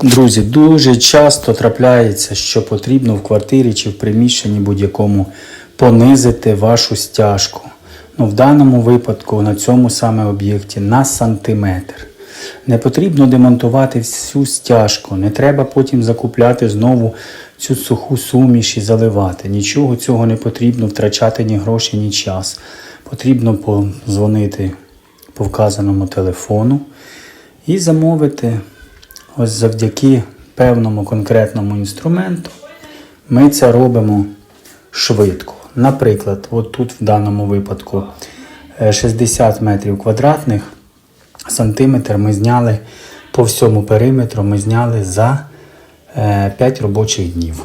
Друзі, дуже часто трапляється, що потрібно в квартирі чи в приміщенні будь-якому понизити вашу стяжку. Ну, в даному випадку на цьому саме об'єкті на сантиметр. Не потрібно демонтувати всю стяжку, не треба потім закупляти знову цю суху суміш і заливати. Нічого цього не потрібно втрачати ні гроші, ні час. Потрібно подзвонити по вказаному телефону і замовити ось завдяки певному конкретному інструменту. Ми це робимо швидко. Наприклад, от тут в даному випадку е, 60 метрів квадратних сантиметр ми зняли по всьому периметру, ми зняли за 5 робочих днів.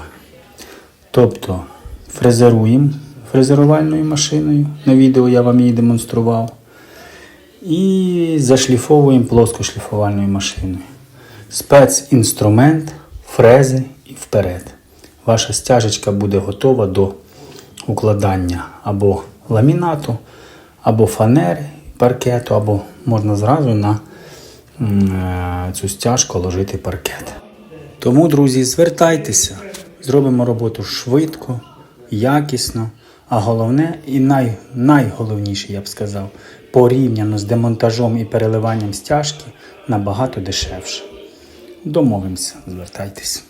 Тобто фрезеруємо фрезерувальною машиною. На відео я вам її демонстрував. І зашліфовуємо плоскошліфувальною машиною. Спецінструмент, фрези і вперед. Ваша стяжечка буде готова до укладання або ламінату, або фанери, паркету, або можна зразу на е, цю стяжку ложити паркет. Тому, друзі, звертайтеся, зробимо роботу швидко, якісно, а головне і най, найголовніше, я б сказав, порівняно з демонтажом і переливанням стяжки набагато дешевше. Домовимося, звертайтеся.